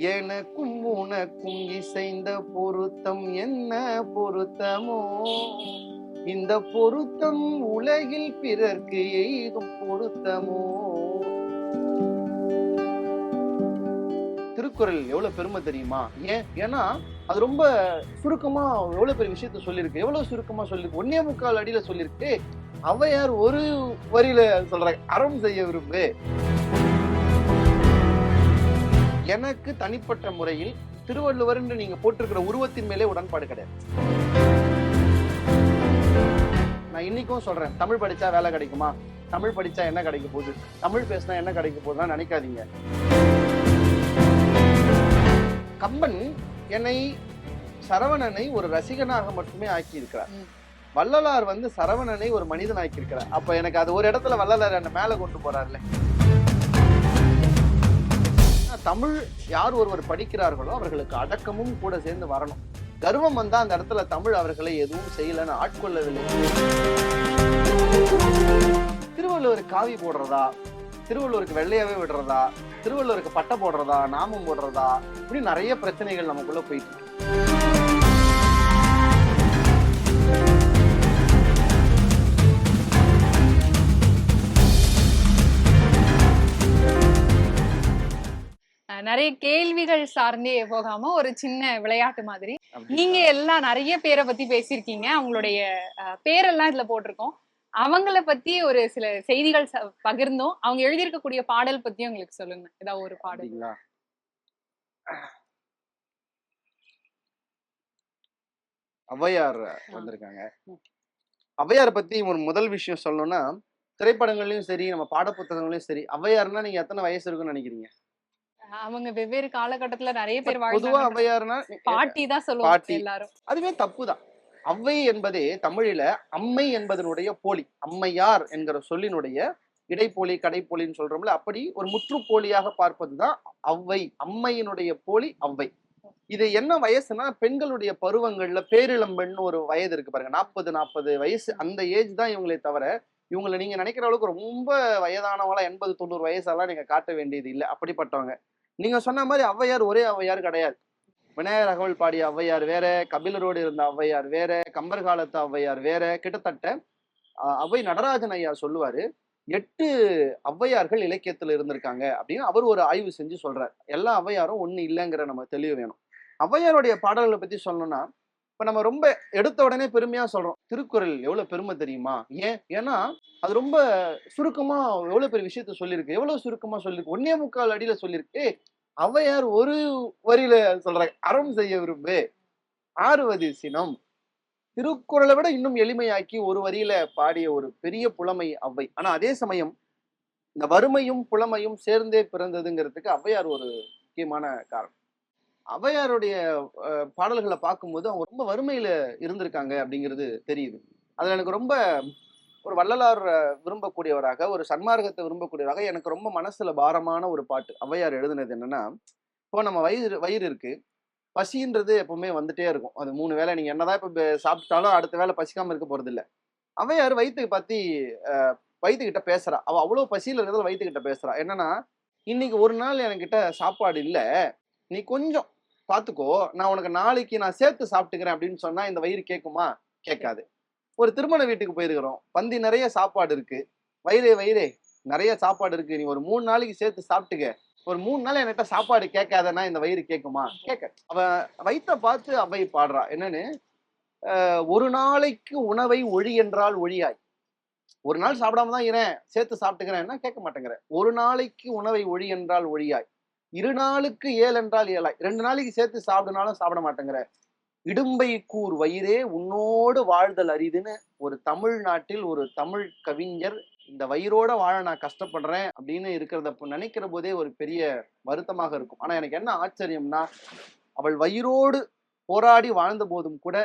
எனக்கும் உனக்கும் இசைந்த பொருத்தம் என்ன பொருத்தமோ? இந்த பொருத்தம் உலகில் பிறர்க்கு எய்தும் பொருத்தமோ? திருக்குறள் எவ்வளவு பெருமை தெரியுமா? ஏன்? ஏன்னா அது ரொம்ப சுருக்கமா எவ்வளவு பெரிய விஷயத்த சொல்லியிருக்கு எவ்வளவு சுருக்கமா சொல்லியிருக்கு ஒன்னே முக்கால் அடியில சொல்லியிருக்கு அவையார் ஒரு வரியில சொல்றாங்க அறம் செய்ய விரும்பு. எனக்கு தனிப்பட்ட முறையில் திருவள்ளுவர் என்று நீங்க போட்டிருக்கிற உருவத்தின் மேலே உடன்பாடு கிடையாது. நான் இன்னைக்கும் சொல்றேன் தமிழ் படிச்சா வேலை கிடைக்குமா? தமிழ் படிச்சா என்ன கிடைக்க போகுது? தமிழ் பேசினா என்ன கிடைக்க போகுதுன்னா நினைக்காதீங்க. கம்பன் என்னை சரவணனை ஒரு ரசிகனாக மட்டுமே ஆக்கி இருக்கிறார். வள்ளலார் வந்து சரவணனை ஒரு மனிதன் ஆக்கி இருக்கிறார் அப்ப எனக்கு அது ஒரு இடத்துல வள்ளலார் என்ன மேல கொண்டு போறாருல தமிழ் யார் ஒருவர் படிக்கிறார்களோ அவர்களுக்கு அடக்கமும் கூட சேர்ந்து வரணும். கர்வம் வந்தால் அந்த இடத்துல தமிழ் அவர்களை எதுவும் செய்யலைன்னு ஆட்கொள்ளவில்லை. திருவள்ளுவர் காவி போடுறதா? திருவள்ளுவருக்கு வெள்ளையாவே விடுறதா? திருவள்ளுவருக்கு பட்டை போடுறதா? நாமம் போடுறதா? இப்படி நிறைய பிரச்சனைகள் நமக்குள்ள போயிட்டு இருக்கு. நிறைய கேள்விகள் சார்ந்தே போகாம ஒரு சின்ன விளையாட்டு மாதிரி. நீங்க எல்லாம் நிறைய பேரை பத்தி பேசியிருக்கீங்க. அவங்களுடைய பேரெல்லாம் இதுல போட்டிருக்கோம். அவங்கள பத்தி ஒரு சில செய்திகள் பகிர்ந்தோம். அவங்க எழுதியிருக்கக்கூடிய பாடல் பத்தியும் எங்களுக்கு சொல்லுங்க. ஏதாவது ஒரு பாடல். ஔவையார் வந்திருக்காங்க. ஔவையார் பத்தி ஒரு முதல் விஷயம் சொல்லணும்னா திரைப்படங்கள்லயும் சரி நம்ம பாட புத்தகங்களையும் சரி ஔவையார்னா நீங்க எத்தனை வயசு இருக்குன்னு நினைக்கிறீங்க? அவங்க வெவ்வேறு காலகட்டத்துல நிறைய பேர் பொதுவா ஔவையார்னா பாட்டி தான் சொல்லுவாங்க பாட்டி. எல்லாரும். அதுவே தப்புதான். ஔவை என்பதே தமிழில அம்மை என்பதனுடைய போலி. அம்மையார் என்கிற சொல்லினுடைய இடைப்போலி கடைப்போலின்னு சொல்றோம்ல அப்படி ஒரு முற்றுப்போலியாக பார்ப்பதுதான் ஔவை அம்மையினுடைய போலி ஔவை இது என்ன வயசுனா பெண்களுடைய பருவங்கள்ல பேரிளம்பெண்ணு ஒரு வயது இருக்கு பாருங்க. நாற்பது நாற்பது வயசு அந்த ஏஜ் தான் இவங்களே தவிர இவங்களை நீங்க நினைக்கிற அளவுக்கு ரொம்ப வயதானவங்களா எண்பது தொண்ணூறு வயசெல்லாம் நீங்க காட்ட வேண்டியது இல்லை. அப்படிப்பட்டவங்க. நீங்க சொன்ன மாதிரி ஔவையார் ஒரே ஔவையார் கிடையாது. விநாயகர் அகவல் பாடிய ஔவையார் வேற கபிலரோடு இருந்த ஔவையார் வேற கம்பர் காலத்து ஔவையார் வேற கிட்டத்தட்ட ஔவை நடராஜன் ஐயா சொல்லுவாரு எட்டு ஔவையார்கள் இலக்கியத்துல இருந்திருக்காங்க அப்படின்னு அவர் ஒரு ஆய்வு செஞ்சு சொல்றாரு. எல்லா ஔவையாரும் ஒண்ணு இல்லைங்கிற நம்ம தெளிவு வேணும். ஔவையாருடைய பாடல்களை பத்தி சொல்லணும்னா இப்ப நம்ம ரொம்ப எடுத்த உடனே பெருமையா சொல்றோம். திருக்குறள் எவ்வளவு பெருமை தெரியுமா? ஏன்? ஏன்னா அது ரொம்ப சுருக்கமா எவ்வளவு பெரிய விஷயத்த சொல்லியிருக்கு? எவ்வளவு சுருக்கமா சொல்லியிருக்கு? ஒன்னே முக்கால் அடியில சொல்லியிருக்கு. அவையார் ஒரு வரியில சொல்றாங்க அறம் செய்ய விரும்பு ஆறுவது சினம் திருக்குறளை விட இன்னும் எளிமையாக்கி ஒரு வரியில பாடிய ஒரு பெரிய புலமை ஔவை. ஆனா அதே சமயம் இந்த வறுமையும் புலமையும் சேர்ந்தே பிறந்ததுங்கிறதுக்கு ஔவையார் ஒரு முக்கியமான காரணம். ஔவையாருடைய பாடல்களை பார்க்கும்போது அவங்க ரொம்ப வறுமையில இருந்திருக்காங்க அப்படிங்கிறது தெரியுது. அதுல எனக்கு ரொம்ப ஒரு வள்ளலார் விரும்பக்கூடியவராக ஒரு சன்மார்க்கத்தை விரும்பக்கூடியவராக எனக்கு ரொம்ப மனசுல பாரமான ஒரு பாட்டு ஔவையார் எழுதுனது என்னன்னா இப்போ நம்ம வயிறு வயிறு இருக்கு. பசின்றது எப்பவுமே வந்துட்டே இருக்கும். அது மூணு வேளை நீங்க என்னதான் இப்ப சாப்பிட்டாலும் அடுத்த வேளை பசிக்காம இருக்க போறது இல்லை. ஔவையார் வயிற்றுக்கு பத்தி வயிற்றுக்கிட்ட பேசுறா. அவ அவ்வளவு பசியில இருக்கிறதுல வயிற்றுக்கிட்ட பேசுறா. என்னன்னா இன்னைக்கு ஒரு நாள் என்கிட்ட சாப்பாடு இல்லை. நீ கொஞ்சம் பார்த்துக்கோ நான் உனக்கு நாளைக்கு நான் சேர்த்து சாப்பிட்டுக்கிறேன் அப்படின்னு சொன்னா இந்த வயிறு கேட்குமா கேட்காது. ஒரு திருமண வீட்டுக்கு போயிருக்கிறோம். பந்தி நிறைய சாப்பாடு இருக்கு. வயிறே வயிறே நிறைய சாப்பாடு இருக்கு. நீ ஒரு மூணு நாளைக்கு சேர்த்து சாப்பிட்டுக்க. ஒரு மூணு நாள் என்கிட்ட சாப்பாடு கேட்காதனா இந்த வயிறு கேட்குமா? கேட்க. அவ வயிற்ற பார்த்து அவை பாடுறா. என்னன்னு? ஒரு நாளைக்கு உணவை ஒழி என்றால் ஒழியாய். ஒரு நாள் சாப்பிடாம தான் இரேன் சேர்த்து சாப்பிட்டுக்கிறேன்னா கேட்க மாட்டேங்கிறேன் ஒரு நாளைக்கு உணவை ஒழி என்றால் ஒழியாய். இரு நாளுக்கு ஏழு என்றால் ஏழாய். ரெண்டு நாளைக்கு சேர்த்து சாப்பிடுனாலும் சாப்பிட மாட்டேங்கிற. இடும்பை கூர் வயிறே உன்னோடு வாழ்தல் அரிதுன்னு ஒரு தமிழ்நாட்டில் ஒரு தமிழ் கவிஞர் இந்த வயிறோட வாழ நான் கஷ்டப்படுறேன் அப்படின்னு இருக்கிறத நினைக்கிற போதே ஒரு பெரிய வருத்தமாக இருக்கும். ஆனா எனக்கு என்ன ஆச்சரியம்னா அவள் வயிறோடு போராடி வாழ்ந்த போதும் கூட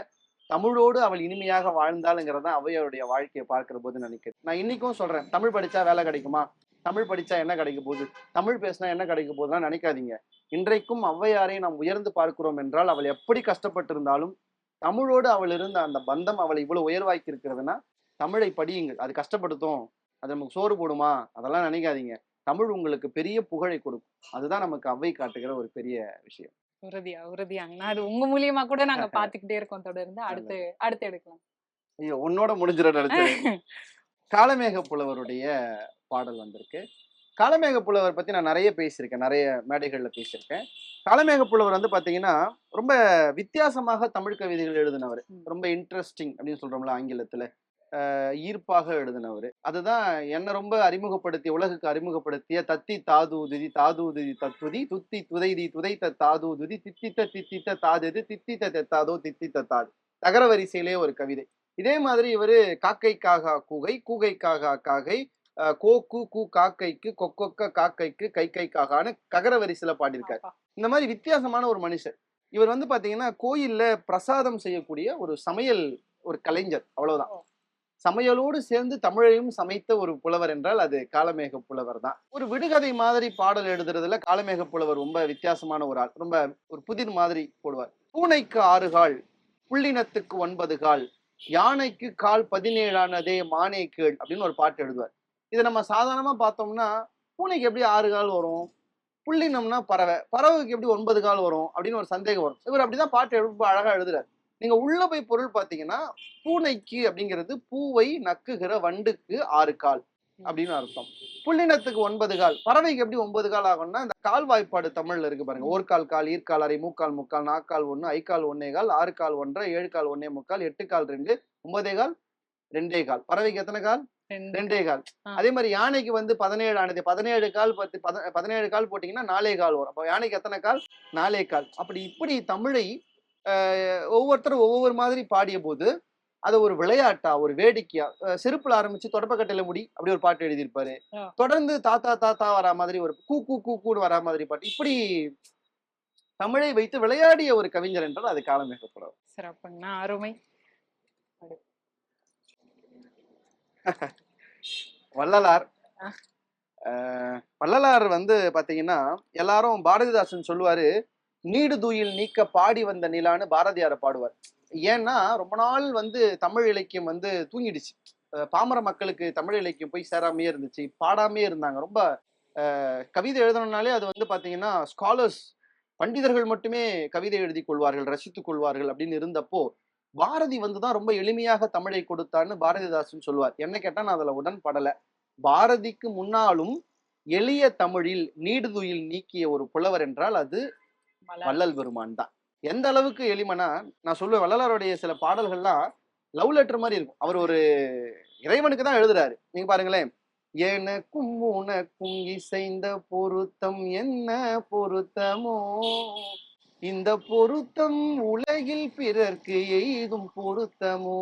தமிழோடு அவள் இனிமையாக வாழ்ந்தாளுங்கிறத அவையோடைய வாழ்க்கையை பார்க்கிற போது நினைக்கிறேன். நான் இன்னைக்கும் சொல்றேன் தமிழ் படிச்சா வேலை கிடைக்குமா? தமிழ் படிச்சா என்ன கிடைக்க போகுது? தமிழ் பேசினா என்ன கிடைக்க போகுதுன்னா நினைக்காதீங்க. இன்றைக்கும் ஔவையாரை நாம் உயர்ந்து பார்க்கிறோம் என்றால் அவள் எப்படி கஷ்டப்பட்டிருந்தாலும் தமிழோடு அவள் இருந்த அந்த பந்தம் அவளை இவ்வளவு உயர்வாக்கி இருக்கிறதுனா தமிழை படியுங்கள். அது கஷ்டப்படுத்தும். அது நமக்கு சோறு போடுமா? அதெல்லாம் நினைக்காதீங்க. தமிழ் உங்களுக்கு பெரிய புகழை கொடுக்கும். அதுதான் நமக்கு அவ்வை காட்டுகிற ஒரு பெரிய விஷயம். உறுதியா உறுதியாங்கண்ணா அது உங்க மூலியமா கூட நாங்க பாத்துக்கிட்டே இருக்கோம் தொடர்ந்து. அடுத்து அடுத்து எடுக்கலாம். ஐயோ உன்னோட முடிஞ்சிட காளமேக புலவருடைய பாடல் வந்திருக்கு. காளமேக புலவர் பத்தி நான் நிறைய பேசியிருக்கேன். நிறைய மேடைகள்ல பேசியிருக்கேன். காளமேக புலவர் வந்து பாத்தீங்கன்னா ரொம்ப வித்தியாசமாக தமிழ் கவிதைகள் எழுதினவர். ரொம்ப இன்ட்ரெஸ்டிங் அப்படின்னு சொல்றோம்ல ஆங்கிலத்துல. ஈர்ப்பாக எழுதினவர். அதுதான் என்ன ரொம்ப அறிமுகப்படுத்தி உலகுக்கு அறிமுகப்படுத்திய தத்தி தாது துதி தாது துதி தத்துதி துத்தி துதைதி துதைத்த தாது துதி தித்தித்த தித்தித்த தாதெது தித்தித்த தெத்தாதோ தித்தித்த தாது. தகர வரிசையிலே ஒரு கவிதை. இதே மாதிரி இவரு காக்கைக்காக கூகை கூகைக்காக காகை அஹ் கோ கூ கூ காக்கைக்கு கொக்கொக்க காக்கைக்கு கை கை காகான்னு ககர வரிசையில பாடியிருக்காரு. இந்த மாதிரி வித்தியாசமான ஒரு மனுஷர். இவர் வந்து பாத்தீங்கன்னா கோயில்ல பிரசாதம் செய்யக்கூடிய ஒரு சமையல் ஒரு கலைஞர். அவ்வளவுதான். சமையலோடு சேர்ந்து தமிழையும் சமைத்த ஒரு புலவர் என்றால் அது காளமேக புலவர் தான். ஒரு விடுகதை மாதிரி பாடல் எழுதுறதுல காளமேக புலவர் ரொம்ப வித்தியாசமான ஒரு ஆள். ரொம்ப ஒரு புதிர் மாதிரி போடுவார். பூனைக்கு ஆறு கால் புள்ளினத்துக்கு ஒன்பது கால் யானைக்கு கால் பதினேழானதே மானே கேள் அப்படின்னு ஒரு பாட்டு எழுதுவார். இதை நம்ம சாதாரணமாக பார்த்தோம்னா பூனைக்கு எப்படி ஆறு கால் வரும்? புள்ளினம்னா பறவை. பறவைக்கு எப்படி ஒன்பது கால் வரும்? அப்படின்னு ஒரு சந்தேகம் வரும். இவர் அப்படிதான் பாட்டு எழுப்ப அழகா எழுதுறாரு. நீங்க உள்ள போய் பொருள் பார்த்தீங்கன்னா பூனைக்கு அப்படிங்கிறது பூவை நக்குகிற வண்டுக்கு ஆறு கால் அப்படின்னு அர்த்தம். புள்ளினத்துக்கு ஒன்பது கால். பறவைக்கு எப்படி ஒன்பது கால் ஆகும்னா இந்த கால் வாய்ப்பாடு தமிழ்ல இருக்கு பாருங்க. ஓர்கால் கால் ஈர்க்கால் அரை மூக்கால் முக்கால் நாக்கால் ஒன்று ஐக்கால் ஒன்னே கால் ஆறு கால் ஒன்றரை ஏழு கால் ஒன்னே முக்கால் எட்டு கால் ரெண்டு ஒன்பதே கால் ரெண்டே கால். பறவைக்கு எத்தனை கால்? ரெண்டு. கால். அதே மாதிரி யானைக்கு வந்து பதினேழு ஆனது பதினேழு கால் பத்து பத- பதினேழு கால் போட்டீங்கன்னா நாலே கால் வரும். அப்போ யானைக்கு எத்தனை கால்? நாலே கால். அப்படி இப்படி தமிழை ஒவ்வொருத்தரும் ஒவ்வொரு மாதிரி பாடிய போது அதை ஒரு விளையாட்டா ஒரு வேடிக்கையா செருப்புல ஆரம்பிச்சு தொடப்பக்கட்டையில முடி அப்படி ஒரு பாட்டு எழுதியிருப்பாரு. தொடர்ந்து தாத்தா தாத்தா வரா மாதிரி ஒரு கூ கூ கூ கூன்னு வரா மாதிரி பாட்டு. இப்படி தமிழை வைத்து விளையாடிய ஒரு கவிஞர் என்றால் அது காலமேகப்படும் சிறப்புங்கண்ணா அருமை. வள்ளலார். வள்ளலார் வந்து பாத்தீங்கன்னா எல்லாரும் பாரதிதாசன் சொல்லுவாரு நீடு தூயில் நீக்க பாடி வந்த நிலான்னு பாரதியாரை பாடுவார். ஏன்னா ரொம்ப நாள் வந்து தமிழ் இலக்கியம் வந்து தூங்கிடுச்சு. பாமர மக்களுக்கு தமிழ் இலக்கியம் போய் சேராமையே இருந்துச்சு பாடாமையே இருந்தாங்க. ரொம்ப கவிதை எழுதணும்னாலே அது வந்து பாத்தீங்கன்னா ஸ்காலர்ஸ் பண்டிதர்கள் மட்டுமே கவிதை எழுதி கொள்வார்கள் ரசித்துக் கொள்வார்கள் அப்படின்னு இருந்தப்போ பாரதி வந்து தான் ரொம்ப எளிமையாக தமிழை கொடுத்தான்னு பாரதிதாசன் சொல்லுவார். என்ன கேட்டா நான் அதுல உடன்படல. பாரதிக்கு முன்னாலும் எளிய தமிழில் நீடுதுயில் நீக்கிய ஒரு புலவர் என்றால் அது. வள்ளல் பெருமான் தான். எந்த அளவுக்கு எளிமைனா நான் சொல்லுவேன் வள்ளலாருடைய சில பாடல்கள்லாம் லவ் லெட்டர் மாதிரி இருக்கும். அவர் ஒரு இறைவனுக்கு தான் எழுதுறாரு. நீங்க பாருங்களேன் எனக்கும் உனக்கும் இசைந்த பொருத்தம் என்ன பொருத்தமோ இந்த பொருத்தம் உலகில் பிறர்க்கு எய்தும் பொருத்தமோ?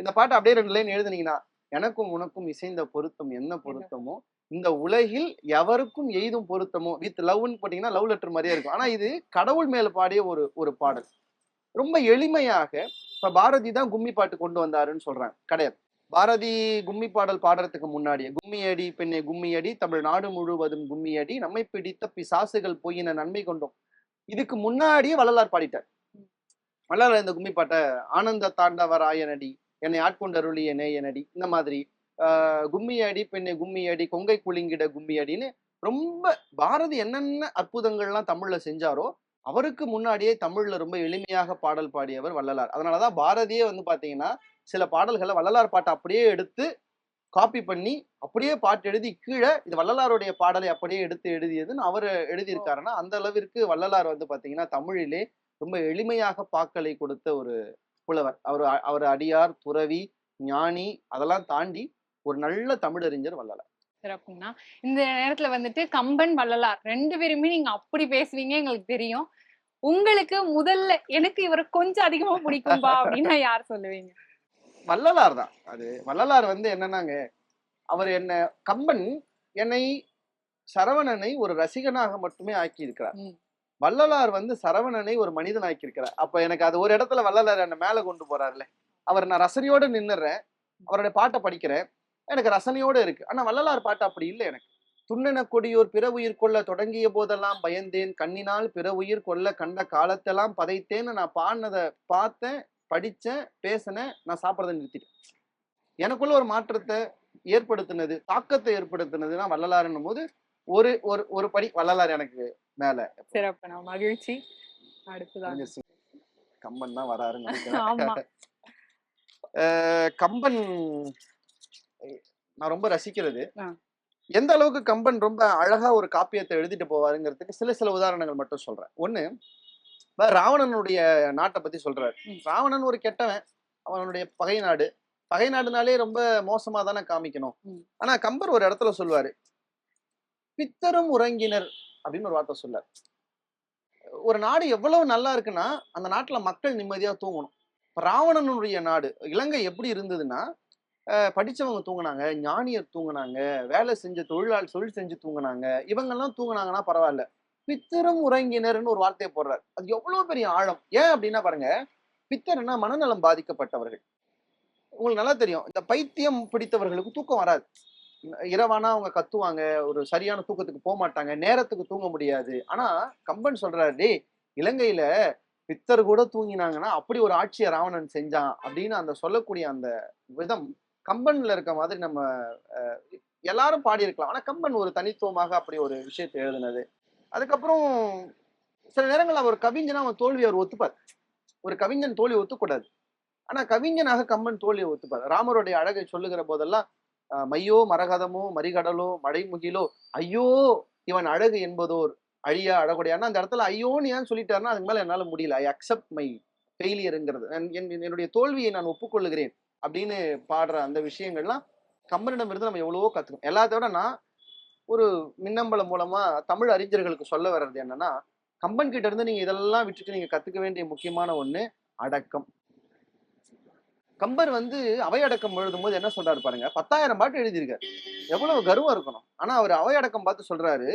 இந்த பாட்டு அப்படியே ரெண்டு லைன் எழுதுனீங்கன்னா எனக்கும் உனக்கும் இசைந்த பொருத்தம் என்ன பொருத்தமோ? இந்த உலகில் எவருக்கும் எய்தும் பொருத்தமோ? வித் லவ்னு போட்டீங்கன்னா லவ் லெட்டர் மாதிரியே இருக்கும். ஆனா இது கடவுள் மேல பாடிய ஒரு ஒரு பாடல். ரொம்ப எளிமையாக இப்ப பாரதி தான் கும்மி பாட்டு கொண்டு வந்தாருன்னு சொல்றாங்க கிடையாது. பாரதி கும்மி பாடல் பாடுறதுக்கு முன்னாடியே கும்மியடி பெண்ணே கும்மியடி தமிழ்நாடு முழுவதும் கும்மியடி நம்மை பிடித்த பிசாசுகள் போயின நன்மை கொண்டோம். இதுக்கு முன்னாடியே வள்ளலார் பாடிட்டார். வள்ளலார் இந்த கும்மி பாட்டை ஆனந்த தாண்டவராயனடி என்னை ஆட்கொண்டருளிய நேயனடி இந்த மாதிரி கும்மி அடி பெண்ணை கும்மி அடி கொங்கை குலுங்கிட கும்மி அடின்னு ரொம்ப பாரதி என்னென்ன அற்புதங்கள்லாம் தமிழ்ல செஞ்சாரோ அவருக்கு முன்னாடியே தமிழ்ல ரொம்ப எளிமையாக பாடல் பாடியவர் வள்ளலார். அதனாலதான் பாரதியே வந்து பாத்தீங்கன்னா சில பாடல்களை வள்ளலார் பாட்டை அப்படியே எடுத்து காப்பி பண்ணி அப்படியே பாட்டு எழுதி கீழே இது வள்ளலாருடைய பாடலை அப்படியே எடுத்து எழுதியதுன்னு அவர் எழுதியிருக்காருன்னா அந்த அளவிற்கு வள்ளலார் வந்து பாத்தீங்கன்னா தமிழிலே ரொம்ப எளிமையாக பாக்களை கொடுத்த ஒரு புலவர். அவர் அவர் அடியார் துறவி ஞானி அதெல்லாம் தாண்டி ஒரு நல்ல தமிழறிஞர் வள்ளலார். சிறப்புங்கண்ணா. இந்த நேரத்துல வந்துட்டு கம்பன் வள்ளலார் ரெண்டு பேருமே நீங்க அப்படி பேசுவீங்க எங்களுக்கு தெரியும். உங்களுக்கு முதல்ல எனக்கு இவரை கொஞ்சம் அதிகமா பிடிக்கும்பா அப்படின்னா யார் சொல்லுவீங்க? வள்ளலார் தான். அது வள்ளலார் வந்து என்னன்னாங்க அவர் என்ன கம்பன் என்னை சரவணனை ஒரு ரசிகனாக மட்டுமே ஆக்கி இருக்கிறார். வள்ளலார் வந்து சரவணனை ஒரு மனிதன் ஆக்கி இருக்கிறார் அப்ப எனக்கு அது ஒரு இடத்துல வள்ளலார் என்ன மேல கொண்டு போறாருல அவர் நான் ரசனையோட நின்னுறேன் அவருடைய பாட்டை படிக்கிறேன் எனக்கு ரசனையோட இருக்கு. ஆனா வள்ளலார் பாட்டு அப்படி இல்லை எனக்கு. துண்ணென கொடியோர் பிற உயிர் கொள்ள தொடங்கிய போதெல்லாம் பயந்தேன். கண்ணினால் பிற உயிர் கொள்ள கண்ட காலத்தெல்லாம் பதைத்தேன்னு நான் பாடினதை பார்த்தேன். படிச்சேன் பேசினேன் நான் சாப்பிட்றதை நிறுத்திட்டேன். எனக்குள்ள ஒரு மாற்றத்தை ஏற்படுத்தினது தாக்கத்தை ஏற்படுத்தினதுன்னா வள்ளலாருன்னும் போது ஒரு ஒரு ஒரு படி வள்ளலார் எனக்கு மேல. சிறப்பு. நான் மகிழ்ச்சி. கம்பன் தான் வராருன்னு கம்பன் நான் ரொம்ப ரசிக்கிறது. எந்த அளவுக்கு கம்பன் ரொம்ப அழகா ஒரு காப்பியத்தை எழுதிட்டு போவாருங்கிறதுக்கு சில சில உதாரணங்கள் மட்டும் சொல்றேன். ஒண்ணு இப்ப ராவணனுடைய நாட்டை பத்தி சொல்றாரு. ராவணன் ஒரு கெட்டவன். அவனுடைய பகை நாடு. பகை நாடுனாலே ரொம்ப மோசமா தானே காமிக்கணும். ஆனா கம்பர் ஒரு இடத்துல சொல்லுவாரு. பித்தரும் உறங்கினர் அப்படின்னு ஒரு வார்த்தை சொல்லார் ஒரு நாடு எவ்வளவு நல்லா இருக்குன்னா அந்த நாட்டுல மக்கள் நிம்மதியா தூங்கணும். ராவணனுடைய நாடு இலங்கை எப்படி இருந்ததுன்னா படிச்சவங்க தூங்குனாங்க ஞானியர் தூங்குனாங்க வேலை செஞ்ச தொழிலாளி தொழில் செஞ்சு தூங்குனாங்க. இவங்கெல்லாம் தூங்குனாங்கன்னா பரவாயில்ல. பித்தரும் உறங்கினர்னு ஒரு வார்த்தையை போடுறார். அது எவ்வளவு பெரிய ஆழம்? ஏன் அப்படின்னா பாருங்க பித்தர்னா மனநலம் பாதிக்கப்பட்டவர்கள். உங்களுக்கு நல்லா தெரியும் இந்த பைத்தியம் பிடித்தவர்களுக்கு தூக்கம் வராது. இரவானா அவங்க கத்துவாங்க ஒரு சரியான தூக்கத்துக்கு போக மாட்டாங்க நேரத்துக்கு தூங்க முடியாது. ஆனா கம்பன் சொல்றாரு டேய் இலங்கையில பித்தர் கூட தூங்கினாங்கன்னா அப்படி ஒரு ஆட்சியை ராவணன் செஞ்சான் அப்படின்னு அந்த சொல்லக்கூடிய அந்த விதம் கம்பன்ல இருக்க மாதிரி நம்ம எல்லாரும் பாடியிருக்கலாம். ஆனா கம்பன் ஒரு தனித்துவமாக அப்படி ஒரு விஷயத்தை எழுதினது. அதுக்கப்புறம் சில நேரங்கள் அவர் கவிஞனா அவன் தோல்வி அவர் ஒத்துப்பார். ஒரு கவிஞன் தோல்வி ஒத்துக்கூடாது. ஆனா கவிஞனாக கம்பன் தோல்வியை ஒத்துப்பார். ராமருடைய அழகை சொல்லுகிற போதெல்லாம் மையோ மரகதமோ மரிகடலோ மழைமுகிலோ ஐயோ இவன் அழகு என்பதோர் அழியா அழகுடையானா அந்த இடத்துல ஐயோன்னு ஏன் சொல்லிட்டாருன்னா அதுக்கு மேல என்னால முடியல. ஐ அக்செப்ட் மை ஃபெயிலியருங்கிறது என்னுடைய தோல்வியை நான் ஒப்புக்கொள்ளுகிறேன் அப்படின்னு பாடுற அந்த விஷயங்கள்லாம் கம்பனிடமிருந்து நம்ம எவ்வளவோ கத்துக்கணும். எல்லாத்த விட நான் ஒரு மின்னம்பலம் மூலமா தமிழ் அறிஞர்களுக்கு சொல்ல வர்றது என்னன்னா கம்பன் கிட்ட இருந்து நீங்க இதெல்லாம் விட்டுட்டு நீங்க கத்துக்க வேண்டிய முக்கியமான ஒண்ணு அடக்கம். கம்பர் வந்து அவையடக்கம் எழுதும்போது என்ன சொல்றாரு பாருங்க பத்தாயிரம் பாட்டு எழுதியிருக்காரு. எவ்வளவு கர்வம் இருக்கணும். ஆனா அவர் அவையடக்கம் பார்த்து சொல்றாரு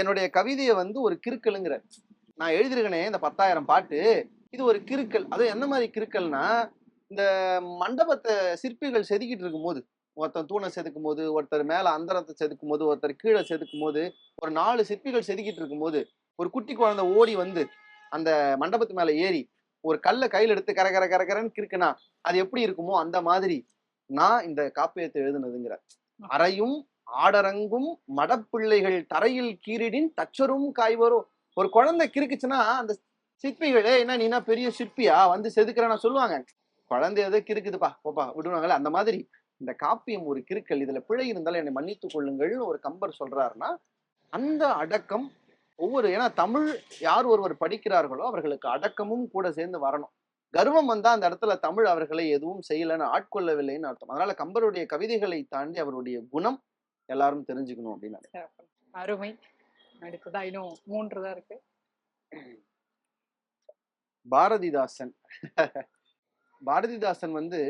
என்னுடைய கவிதையை வந்து ஒரு கிறுக்கலுங்கிற நான் எழுதியிருக்கனே இந்த பத்தாயிரம் பாட்டு. இது ஒரு கிறுக்கல். அது என்ன மாதிரி கிறுக்கல்னா இந்த மண்டபத்தை சிற்பிகள் செதுக்கிட்டு இருக்கும் போது ஒருத்தர் தூணை செதுக்கும் போது ஒருத்தர் மேல அந்தரத்தை செதுக்கும் போது ஒருத்தர் கீழே செதுக்கும் போது ஒரு நாலு சிற்பிகள் செதுக்கிட்டு இருக்கும்போது ஒரு குட்டி குழந்தை ஓடி வந்து அந்த மண்டபத்து மேல ஏறி ஒரு கல்லை கையில எடுத்து கர கர கர கரன்னு கிறுக்குனா அது எப்படி இருக்குமோ அந்த மாதிரி நான் இந்த காப்பியத்தை எழுதுனதுங்கிற அறையும் ஆடரங்கும் மடப்பிள்ளைகள் தரையில் கீரிடின் தச்சரும் காய்வரோ. ஒரு குழந்தை கிறுக்குச்சுன்னா அந்த சிற்பிகளே என்ன நீனா பெரிய சிற்பியா? வந்து செதுக்கிறேன்னு சொல்லுவாங்க. குழந்தை எதோ கிறுக்குதுப்பா போப்பா விடுவாங்கல்ல அந்த மாதிரி இந்த காப்பியம் ஒரு கிறுக்கல் இதுல பிழை இருந்தாலும் என்னை மன்னித்துக் கொள்ளுங்கள்னு ஒரு கம்பர் சொல்றாருன்னா அந்த அடக்கம் ஒவ்வொரு ஏன்னா தமிழ் யார் ஒருவர் படிக்கிறார்களோ அவர்களுக்கு அடக்கமும் கூட சேர்ந்து வரணும். கர்வம் வந்தா அந்த இடத்துல தமிழ் அவர்களை எதுவும் செய்யலைன்னு ஆட்கொள்ளவில்லைன்னு அர்த்தம். அதனால கம்பருடைய கவிதைகளை தாண்டி அவருடைய குணம் எல்லாரும் தெரிஞ்சுக்கணும் அப்படின்னு அருமை. அடுத்ததா இன்னும் மூன்று தான் இருக்கு. பாரதிதாசன். பாரதிதாசன் வந்து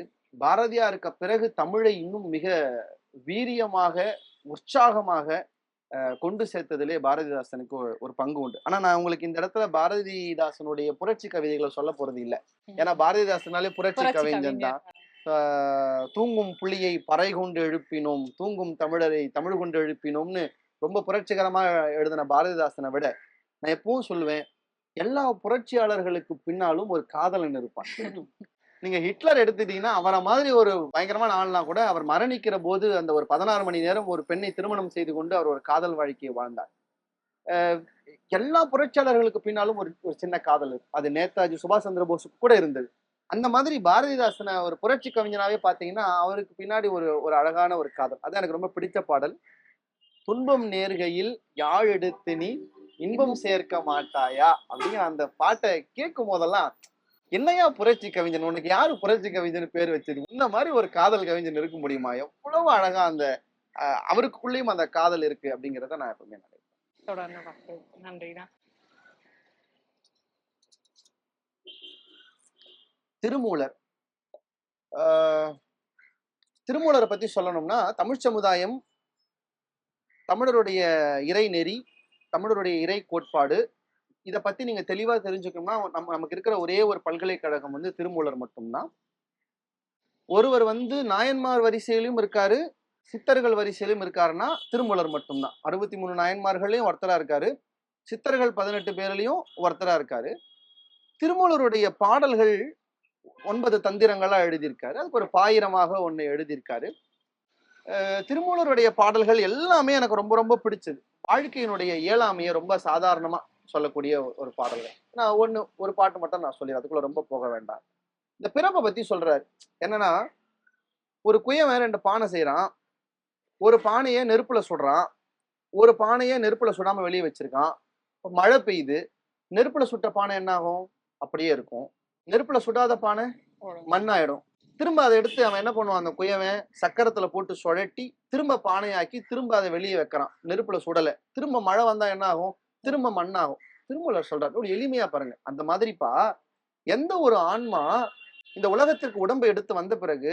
பாரதியாருக்கு பிறகு தமிழை இன்னும் மிக வீரியமாக உற்சாகமாக கொண்டு சேர்த்ததிலே பாரதிதாசனுக்கு ஒரு- பங்கு உண்டு. ஆனா நான் உங்களுக்கு இந்த இடத்துல பாரதிதாசனுடைய புரட்சி கவிதைகளை சொல்ல போறது இல்ல. ஏன்னா பாரதிதாசனாலே புரட்சி கவிஞன் தான். ஆஹ் தூங்கும் புலியை பறை கொண்டு எழுப்பினோம் தூங்கும் தமிழரை தமிழ் கொண்டு எழுப்பினோம்னு ரொம்ப புரட்சிகரமா எழுதின பாரதிதாசனை விட நான் எப்பவும் சொல்லுவேன் எல்லா புரட்சியாளர்களுக்கு பின்னாலும் ஒரு காதலன் இருப்பான். நீங்க ஹிட்லர் எடுத்துட்டீங்கன்னா அவரை மாதிரி ஒரு பயங்கரமான ஆள்னா கூட அவர் மரணிக்கிற போது அந்த ஒரு பதினாறு மணி நேரம் ஒரு பெண்ணை திருமணம் செய்து கொண்டு அவர் ஒரு காதல் வாழ்க்கையை வாழ்ந்தார். எல்லா புரட்சியாளர்களுக்கு பின்னாலும் ஒரு ஒரு சின்ன காதல். அது நேதாஜி சுபாஷ் சந்திர போஸுக்கு கூட இருந்தது. அந்த மாதிரி பாரதிதாசனை ஒரு புரட்சி கவிஞனாவே பார்த்தீங்கன்னா அவருக்கு பின்னாடி ஒரு ஒரு அழகான ஒரு காதல். அதான் எனக்கு ரொம்ப பிடித்த பாடல். துன்பம் நேர்கையில் யாழ் எடுத்து நீ இன்பம் சேர்க்க மாட்டாயா? அப்படிங்கிற அந்த பாட்டை கேட்கும் போதெல்லாம் என்னையா புரட்சி கவிஞன்? உனக்கு யாரு புரட்சி கவிஞன் பேர் வச்சது? இந்த மாதிரி ஒரு காதல் கவிஞன் இருக்க முடியுமா? எவ்வளவு அழகா அந்த அவருக்குள்ளேயும் அந்த காதல் இருக்கு அப்படிங்கிறத நான் எப்பவுமே நினைக்கிறேன் நன்றிண்ணா திருமூலர். ஆஹ் திருமூலரை பத்தி சொல்லணும்னா தமிழ் சமுதாயம் தமிழருடைய இறை நெறி தமிழருடைய இறை கோட்பாடு இதை பத்தி நீங்க தெளிவா தெரிஞ்சுக்கணும்னா நம்ம நமக்கு இருக்கிற ஒரே ஒரு பல்கலைக்கழகம் வந்து திருமூலர் மட்டும்தான். ஒருவர் வந்து நாயன்மார் வரிசையிலும் இருக்காரு சித்தர்கள் வரிசையிலும் இருக்காருன்னா திருமூலர் மட்டும்தான். அறுபத்தி மூணு நாயன்மார்களையும் ஒருத்தரா இருக்காரு சித்தர்கள் பதினெட்டு பேர்லையும் ஒருத்தரா இருக்காரு. திருமூலருடைய பாடல்கள் ஒன்பது தந்திரங்களா எழுதியிருக்காரு. அதுக்கு ஒரு பாயிரமாக ஒன்று எழுதியிருக்காரு. திருமூலருடைய பாடல்கள் எல்லாமே எனக்கு ரொம்ப ரொம்ப பிடிச்சது. வாழ்க்கையினுடைய இயலாமையை ரொம்ப சாதாரணமாக சொல்லக்கூடிய ஒரு பாடல்கள். நான் ஒண்ணு ஒரு பாட்டு மட்டும் நான் சொல்லி அதுக்குள்ள ரொம்ப போக வேண்டாம். இந்த பிறப்பை பத்தி சொல்றாரு. என்னன்னா ஒரு குயவன் ரெண்டு பானை செய்யறான் ஒரு பானையை நெருப்புல சுடுறான். ஒரு பானையை நெருப்புல சுடாம வெளியே வச்சிருக்கான். இப்ப மழை பெய்யுது. நெருப்புல சுட்ட பானை என்ன ஆகும் அப்படியே இருக்கும். நெருப்புல சுடாத பானை மண்ணாயிடும். திரும்ப அதை எடுத்து அவன் என்ன பண்ணுவான்? அந்த குயவன் சக்கரத்துல போட்டு சுழட்டி திரும்ப பானையாக்கி திரும்ப அதை வெளியே வைக்கிறான். நெருப்புல சுடல. திரும்ப மழை வந்தா என்ன ஆகும் திரும்ப மண்ணாகும். திருமூலர் சொல்றாரு ஒரு எளிமையா பாருங்க. அந்த மாதிரிப்பா எந்த ஒரு ஆன்மா இந்த உலகத்திற்கு உடம்பை எடுத்து வந்த பிறகு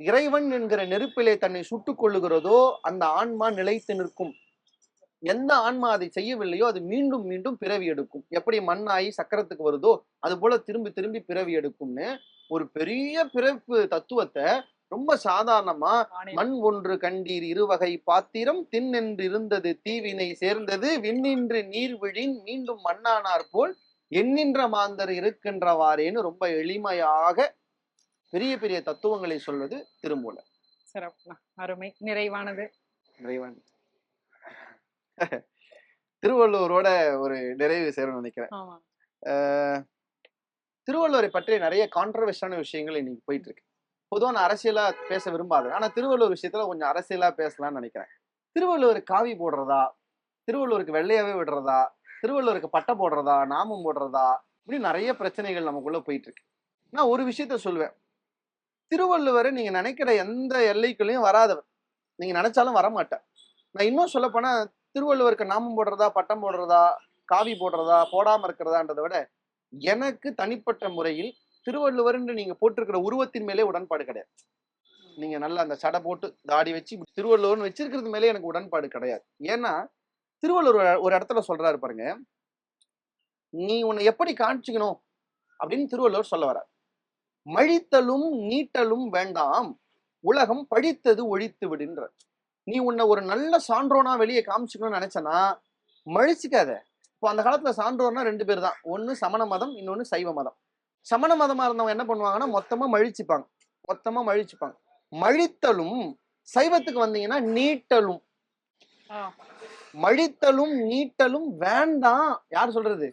இறைவன் என்கிற நெருப்பிலே தன்னை சுட்டுக் கொள்ளுகிறதோ அந்த ஆன்மா நிலைத்து நிற்கும். எந்த ஆன்மா அதை செய்யவில்லையோ அது மீண்டும் மீண்டும் பிறவி எடுக்கும். எப்படி மண்ணாகி சக்கரத்துக்கு வருதோ அது போல திரும்பி திரும்பி பிறவி எடுக்கும்னு ஒரு பெரிய பிறப்பு தத்துவத்தை ரொம்ப சாதாரணமா மண் ஒன்று கண்டீர் இருவகை பாத்திரம் திண்ணென்று இருந்தது தீவினை சேர்ந்தது விண்ணின்று நீர் விழின் மீண்டும் மண்ணானார் போல் எண்ணின்ற மாந்தர் இருக்கின்றவாறேன்னு ரொம்ப எளிமையாக பெரிய பெரிய தத்துவங்களை சொல்வது திருமூலர். சிறப்புண்ணா அருமை. நிறைவானது. இறைவன் திருவள்ளுவரோட ஒரு நிறைவு சேரணும்னு நினைக்கிறேன். திருவள்ளுவரை பற்றி நிறைய கான்ட்ரவர்ஷியலான விஷயங்கள் இன்னைக்கு போயிட்டு இருக்கு. பொதுவாக நான் அரசியலாக பேச விரும்பாது ஆனால் திருவள்ளுவர் விஷயத்தில் கொஞ்சம் அரசியலாக பேசலாம்னு நினைக்கிறேன். திருவள்ளுவர் காவி போடுறதா? திருவள்ளுவருக்கு வெள்ளையாவே விடுறதா? திருவள்ளுவருக்கு பட்டை போடுறதா? நாமம் போடுறதா? இப்படி நிறைய பிரச்சனைகள் நமக்குள்ளே போயிட்டு இருக்கு நான் ஒரு விஷயத்த சொல்லுவேன் திருவள்ளுவர் நீங்கள் நினைக்கிற எந்த எல்லைக்குள்ளேயும் வராதவர் நீங்கள் நினைச்சாலும் வரமாட்டேன் நான் இன்னும் சொல்லப்போனால் திருவள்ளுவருக்கு நாமம் போடுறதா? பட்டம் போடுறதா? காவி போடுறதா? போடாமல் இருக்கிறதான்றதை விட எனக்கு தனிப்பட்ட முறையில் திருவள்ளுவர் என்று நீங்க போட்டிருக்கிற உருவத்தின் மேலே உடன்பாடு கிடையாது. நீங்க நல்லா அந்த சடை போட்டு தாடி வச்சு திருவள்ளுவர்னு வச்சிருக்கிறது மேலே எனக்கு உடன்பாடு கிடையாது. ஏன்னா திருவள்ளுவர் ஒரு- ஒரு இடத்துல சொல்றாரு பாருங்க நீ உன்னை எப்படி காமிச்சுக்கணும் அப்படின்னு திருவள்ளுவர் சொல்ல வர்றார். மழித்தலும் நீட்டலும் வேண்டாம் உலகம் பழித்தது ஒழித்து விடுன்ற நீ உன்னை ஒரு நல்ல சான்றோனா வெளியே காமிச்சுக்கணும்னு நினைச்சனா மழிச்சுக்காத. இப்போ அந்த காலத்துல சான்றோர்னா ரெண்டு பேர் தான். ஒன்னு சமண மதம் இன்னொன்னு சைவ மதம். சமண மதமா இருந்தவங்க என்ன பண்ணுவாங்கன்னா மொத்தமா மழிச்சுப்பாங்க. மொத்தமா மழிச்சுப்பாங்க. மழித்தலும் சைவத்துக்கு வந்தீங்கன்னா நீட்டலும். மழித்தலும் நீட்டலும் வேண்டாம். யார் சொல்றது?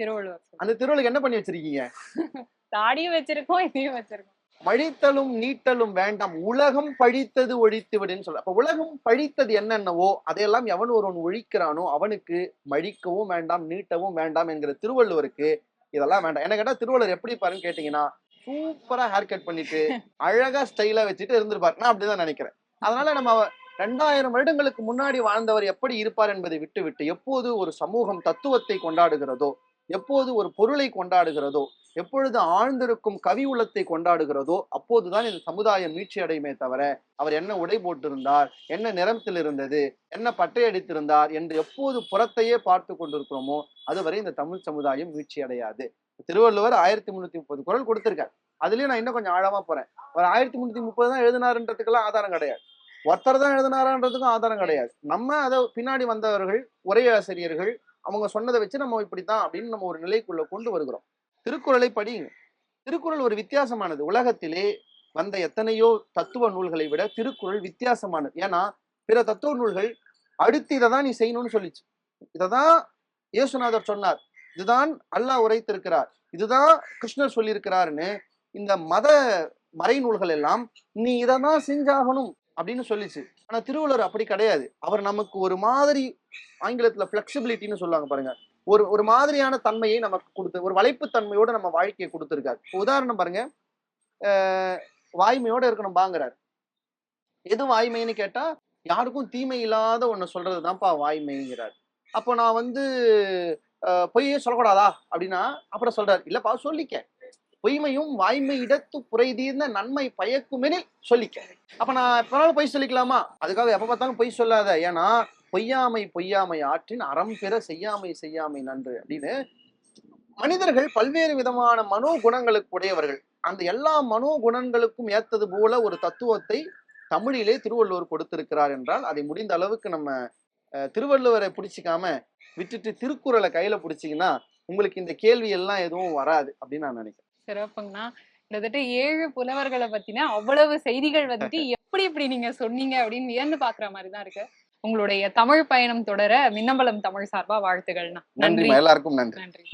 திருவள்ளுவர். அந்த திருவள்ளுக்கு என்ன பண்ணி வச்சிருக்கீங்க? தாடியும் வச்சிருக்கோம் இதையும் வச்சிருக்கோம். மழித்தலும் நீட்டலும் வேண்டாம். உலகம் பழித்தது ஒழித்து விடுன்னு சொல்ற. அப்ப உலகம் பழித்தது என்னென்னவோ அதையெல்லாம் எவன் ஒருவன் ஒழிக்கிறானோ அவனுக்கு மழிக்கவும் வேண்டாம் நீட்டவும் வேண்டாம் என்கிற திருவள்ளுவருக்கு இதெல்லாம் வேண்டாம். என்ன கேட்டா திருவள்ளுவர் எப்படி பாருன்னு கேட்டீங்கன்னா சூப்பரா ஹேர் கட் பண்ணிட்டு அழகா ஸ்டைலா வச்சுட்டு இருந்திருப்பார். நான் அப்படிதான் நினைக்கிறேன். அதனால நம்ம ரெண்டாயிரம் வருடங்களுக்கு முன்னாடி வாழ்ந்தவர் எப்படி இருப்பார் என்பதை விட்டு விட்டு எப்போது ஒரு சமூகம் தத்துவத்தை கொண்டாடுகிறதோ எப்போது ஒரு பொருளை கொண்டாடுகிறதோ எப்பொழுது ஆழ்ந்திருக்கும் கவி உள்ளத்தை கொண்டாடுகிறதோ அப்போதுதான் இந்த சமுதாயம் மீட்சி அடையுமே தவிர அவர் என்ன உடை போட்டிருந்தார் என்ன நிறத்தில் இருந்தது என்ன பட்டை அடித்திருந்தார் என்று எப்போது புறத்தையே பார்த்து கொண்டிருக்கிறோமோ அதுவரை இந்த தமிழ் சமுதாயம் மீட்சி அடையாது. திருவள்ளுவர் ஆயிரத்தி முன்னூத்தி முப்பது குரல் கொடுத்திருக்கார். அதுலயும் நான் இன்னும் கொஞ்சம் ஆழமா போறேன். அவர் ஆயிரத்தி முன்னூத்தி முப்பது தான் எழுதினாருன்றதுக்கெல்லாம் ஆதாரம் கிடையாது. ஒருத்தர் தான் எழுதினாரான்றதுக்கும் ஆதாரம் கிடையாது. நம்ம அதை பின்னாடி வந்தவர்கள் உரையாசிரியர்கள் அவங்க சொன்னதை வச்சு நம்ம இப்படித்தான் அப்படின்னு நம்ம ஒரு நிலைக்குள்ள கொண்டு வருகிறோம். திருக்குறளை படியுங்க திருக்குறள் ஒரு வித்தியாசமானது. உலகத்திலே வந்த எத்தனையோ தத்துவ நூல்களை விட திருக்குறள் வித்தியாசமானது. ஏன்னா பிற தத்துவ நூல்கள் அடுத்து இதை தான் நீ செய்யணும்னு சொல்லிச்சு. இதைதான் இயேசுநாதர் சொன்னார். இதுதான் அல்லாஹ் உரைத்திருக்கிறார். இதுதான் கிருஷ்ணர் சொல்லியிருக்கிறாருன்னு இந்த மத மறைநூல்கள் எல்லாம் நீ இதை தான் செஞ்சாகணும் அப்படின்னு சொல்லிச்சு. ஆனா திருவள்ளுவர் அப்படி கிடையாது. அவர் நமக்கு ஒரு மாதிரி ஆங்கிலத்துல பிளெக்சிபிலிட்டின்னு சொல்லுவாங்க பாருங்க. ஒரு ஒரு மாதிரியான தன்மையை நமக்கு கொடுத்து ஒரு வளைப்பு தன்மையோட நம்ம வாழ்க்கையை கொடுத்துருக்காரு. உதாரணம் பாருங்க. வாய்மையோட இருக்கணும் பாங்கிறார் எது வாய்மைன்னு கேட்டா யாருக்கும் தீமை இல்லாத ஒன்று சொல்றது தான்ப்பா வாய்மைங்கிறார். அப்போ நான் வந்து பொய்யே சொல்லக்கூடாதா? அப்படின்னா அப்புறம் சொல்றாரு இல்லப்பா சொல்லிக்க. பொய்மையும் வாய்மை இடத்து புரைதீர்ந்த நன்மை பயக்குமெனில் சொல்லிக்க. அப்ப நான் எப்பனாலும் பொய் சொல்லிக்கலாமா? அதுக்காக எப்ப பார்த்தாலும் பொய் சொல்லாத. ஏன்னா பொய்யாமை பொய்யாமை ஆற்றின் அறம் பெற செய்யாமை செய்யாமை நன்று அப்படின்னு மனிதர்கள் பல்வேறு விதமான மனோ குணங்களுக்கு உடையவர்கள். அந்த எல்லா மனோ குணங்களுக்கும் ஏத்தது போல ஒரு தத்துவத்தை தமிழிலே திருவள்ளுவர் கொடுத்திருக்கிறார் என்றால் அதை முடிந்த அளவுக்கு நம்ம திருவள்ளுவரை பிடிச்சிக்காம விட்டுட்டு திருக்குறளை கையில பிடிச்சிங்கன்னா உங்களுக்கு இந்த கேள்வி எல்லாம் எதுவும் வராது அப்படின்னு நான் நினைக்கிறேன். சிறப்புங்கண்ணா. கிட்டத்தட்ட ஏழு புலவர்களை பத்தின அவ்வளவு செய்திகள் வந்துட்டு எப்படி இப்படி நீங்க சொன்னீங்க அப்படின்னு வியந்து பாக்குற மாதிரி தான் இருக்கு. உங்களுடைய தமிழ் பயணம் தொடர மின்னம்பலம் தமிழ் சார்பா வாழ்த்துகள்னா நன்றி எல்லாருக்கும் நன்றி. நன்றி.